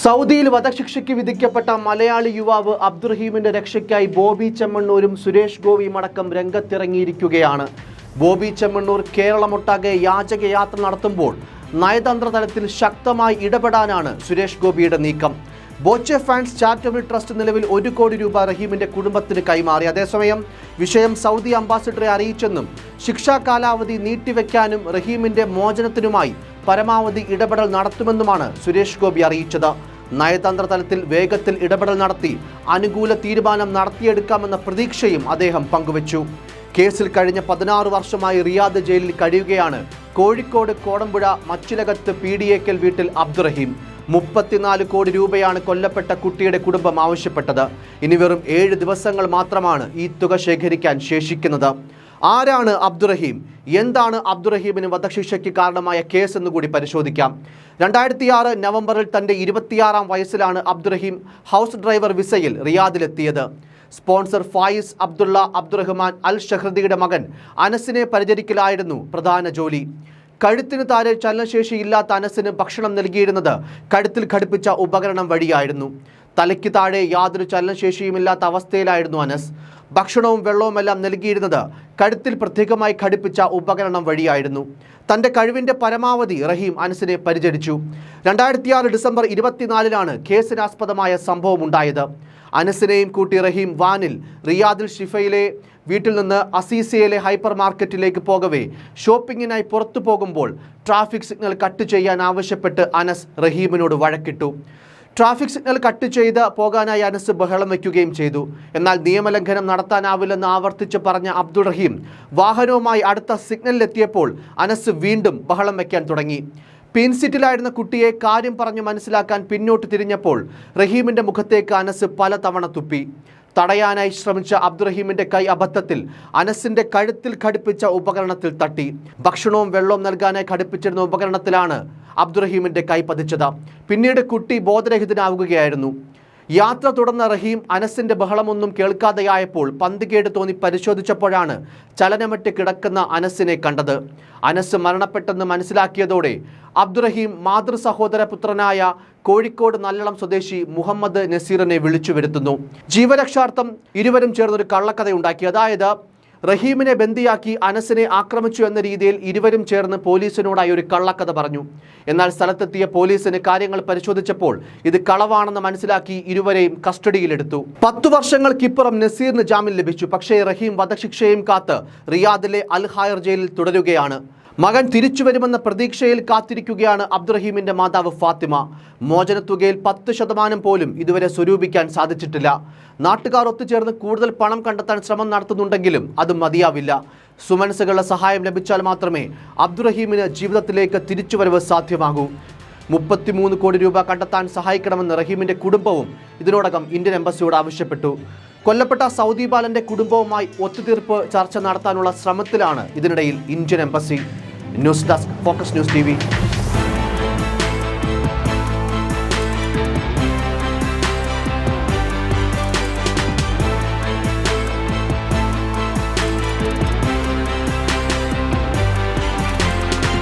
സൗദിയിൽ വധശിക്ഷയ്ക്ക് വിധിക്കപ്പെട്ട മലയാളി യുവാവ് അബ്ദുറഹീമിന്റെ രക്ഷയ്ക്കായി ബോബി ചെമ്മണ്ണൂരും സുരേഷ് ഗോപിയും അടക്കം രംഗത്തിറങ്ങിയിരിക്കുകയാണ്. ബോബി ചെമ്മണ്ണൂർ കേരളമൊട്ടാകെ യാചകയാത്ര നടത്തുമ്പോൾ നയതന്ത്ര തലത്തിൽ ശക്തമായി ഇടപെടാനാണ് സുരേഷ് ഗോപിയുടെ നീക്കം. ബോച്ചെ ഫാൻസ് ചാരിറ്റബിൾ ട്രസ്റ്റ് നിലവിൽ ഒരു കോടി രൂപ റഹീമിന്റെ കുടുംബത്തിന് കൈമാറി. അതേസമയം വിഷയം സൗദി അംബാസിഡറെ അറിയിച്ചെന്നും ശിക്ഷാ കാലാവധി നീട്ടിവെക്കാനും റഹീമിന്റെ മോചനത്തിനുമായി പരമാവധി ഇടപെടൽ നടത്തുമെന്നുമാണ് സുരേഷ് ഗോപി അറിയിച്ചത്. നയതന്ത്ര തലത്തിൽ വേഗത്തിൽ ഇടപെടൽ നടത്തി അനുകൂല തീരുമാനം നടത്തിയെടുക്കാമെന്ന പ്രതീക്ഷയും അദ്ദേഹം പങ്കുവച്ചു. കേസിൽ കഴിഞ്ഞ പതിനാറ് വർഷമായി റിയാദ് ജയിലിൽ കഴിയുകയാണ്. കോഴിക്കോട് കോടമ്പുഴ മച്ചിലകത്ത് പി ഡി എക്കൽ വീട്ടിൽ അബ്ദുറഹീം. മുപ്പത്തിനാല് കോടി രൂപയാണ് കൊല്ലപ്പെട്ട കുട്ടിയുടെ കുടുംബം ആവശ്യപ്പെട്ടത്. ഇനി വെറും ഏഴ് ദിവസങ്ങൾ മാത്രമാണ് ഈ തുക ശേഖരിക്കാൻ ശേഷിക്കുന്നത്. ആരാണ് അബ്ദുറഹീം? എന്താണ് അബ്ദുറഹീമിന് വധശിക്ഷയ്ക്ക് കാരണമായ കേസ് എന്നുകൂടി പരിശോധിക്കാം. രണ്ടായിരത്തി ആറ് നവംബറിൽ തന്റെ ഇരുപത്തിയാറാം വയസ്സിലാണ് അബ്ദുറഹീം ഹൗസ് ഡ്രൈവർ വിസയിൽ റിയാദിലെത്തിയത്. Sponsor Fayez Abdullah Abdulrahman al ഷഹ്രദിയുടെ മകൻ അനസിനെ പരിചരിക്കലായിരുന്നു പ്രധാന ജോലി. കഴുത്തിന് താഴെ ചലനശേഷിയില്ലാത്ത അനസിന് ഭക്ഷണം നൽകിയിരുന്നത് കഴുത്തിൽ ഘടിപ്പിച്ച ഉപകരണം വഴിയായിരുന്നു. തലയ്ക്ക് താഴെ യാതൊരു ചലനശേഷിയുമില്ലാത്ത അവസ്ഥയിലായിരുന്നു അനസ്. ഭക്ഷണവും വെള്ളവുമെല്ലാം നൽകിയിരുന്നത് കഴുത്തിൽ പ്രത്യേകമായി ഘടിപ്പിച്ച ഉപകരണം വഴിയായിരുന്നു. തന്റെ കഴിവിന്റെ പരമാവധി റഹീം അനസിനെ പരിചരിച്ചു. രണ്ടായിരത്തി ആറ് ഡിസംബർ ഇരുപത്തിനാലിലാണ് കേസിനാസ്പദമായ സംഭവം ഉണ്ടായത് അനസിനെയും കൂട്ടി റഹീം വാനിൽ റിയാദിൽ ഷിഫയിലെ വീട്ടിൽ നിന്ന് അസീസിയയിലെ ഹൈപ്പർ മാർക്കറ്റിലേക്ക് പോകവേ. ഷോപ്പിങ്ങിനായി പുറത്തു പോകുമ്പോൾ ട്രാഫിക് സിഗ്നൽ കട്ട് ചെയ്യാൻ ആവശ്യപ്പെട്ട് അനസ് റഹീമിനോട് വഴക്കിട്ടു. ട്രാഫിക് സിഗ്നൽ കട്ട് ചെയ്ത് പോകാനായി അനസ് ബഹളം വയ്ക്കുകയും ചെയ്തു. എന്നാൽ നിയമലംഘനം നടത്താനാവില്ലെന്ന് ആവർത്തിച്ച് പറഞ്ഞ അബ്ദുൾ റഹീം വാഹനവുമായി അടുത്ത സിഗ്നലിലെത്തിയപ്പോൾ അനസ് വീണ്ടും ബഹളം വയ്ക്കാൻ തുടങ്ങി. പിൻസിറ്റിലായിരുന്ന കുട്ടിയെ കാര്യം പറഞ്ഞു മനസ്സിലാക്കാൻ പിന്നോട്ട് തിരിഞ്ഞപ്പോൾ റഹീമിന്റെ മുഖത്തേക്ക് അനസ് പലതവണ തുപ്പി. തടയാനായി ശ്രമിച്ച അബ്ദുറഹീമിന്റെ കൈ അബദ്ധത്തിൽ അനസിന്റെ കഴുത്തിൽ ഘടിപ്പിച്ച ഉപകരണത്തിൽ തട്ടി. ഭക്ഷണവും വെള്ളവും നൽകാനായി ഘടിപ്പിച്ചിരുന്ന ഉപകരണത്തിലാണ് അബ്ദുറഹീമിന്റെ കൈ പതിച്ചത്. പിന്നീട് കുട്ടി ബോധരഹിതനാവുകയായിരുന്നു. യാത്ര തുടർന്ന റഹീം അനസിന്റെ ബഹളമൊന്നും കേൾക്കാതെയായപ്പോൾ പന്തുകേട് തോന്നി പരിശോധിച്ചപ്പോഴാണ് ചലനമറ്റ് കിടക്കുന്ന അനസിനെ കണ്ടത്. അനസ് മരണപ്പെട്ടെന്ന് മനസ്സിലാക്കിയതോടെ അബ്ദുറഹീം മാതൃ സഹോദര പുത്രനായ കോഴിക്കോട് നല്ലളം സ്വദേശി മുഹമ്മദ് നസീറിനെ വിളിച്ചു വരുത്തുന്നു. ജീവരക്ഷാർത്ഥം ഇരുവരും ചേർന്നൊരു കള്ളക്കഥയുണ്ടാക്കി. അതായത് റഹീമിനെ ബന്ദിയാക്കി അനസിനെ ആക്രമിച്ചു എന്ന രീതിയിൽ ഇരുവരും ചേർന്ന് പോലീസിനോടായി ഒരു കള്ളക്കഥ പറഞ്ഞു. എന്നാൽ സ്ഥലത്തെത്തിയ പോലീസിന് കാര്യങ്ങൾ പരിശോധിച്ചപ്പോൾ ഇത് കളവാണെന്ന് മനസ്സിലാക്കി ഇരുവരെയും കസ്റ്റഡിയിലെടുത്തു. പത്തു വർഷങ്ങൾക്കിപ്പുറം നസീറിന് ജാമ്യം ലഭിച്ചു. പക്ഷേ റഹീം വധശിക്ഷയും കാത്ത് റിയാദിലെ അൽഹായർ ജയിലിൽ തുടരുകയാണ്. മകൻ തിരിച്ചു വരുമെന്ന പ്രതീക്ഷയിൽ കാത്തിരിക്കുകയാണ് അബ്ദുറഹീമിന്റെ മാതാവ് ഫാത്തിമ. മോചനത്തുകയിൽ പത്ത് ശതമാനം പോലും ഇതുവരെ സ്വരൂപിക്കാൻ സാധിച്ചിട്ടില്ല. നാട്ടുകാർ ഒത്തുചേർന്ന് കൂടുതൽ പണം കണ്ടെത്താൻ ശ്രമം നടത്തുന്നുണ്ടെങ്കിലും അത് മതിയാവില്ല. സുമനസുകളുടെ സഹായം ലഭിച്ചാൽ മാത്രമേ അബ്ദുറഹീമിന് ജീവിതത്തിലേക്ക് തിരിച്ചുവരവ് സാധ്യമാകൂ. മുപ്പത്തിമൂന്ന് കോടി രൂപ കണ്ടെത്താൻ സഹായിക്കണമെന്ന് റഹീമിന്റെ കുടുംബവും ഇതിനോടകം ഇന്ത്യൻ എംബസിയോട് ആവശ്യപ്പെട്ടു. കൊല്ലപ്പെട്ട സൗദി ബാലന്റെ കുടുംബവുമായി ഒത്തുതീർപ്പ് ചർച്ച നടത്താനുള്ള ശ്രമത്തിലാണ് ഇതിനിടയിൽ Indian embassy news desk focus news T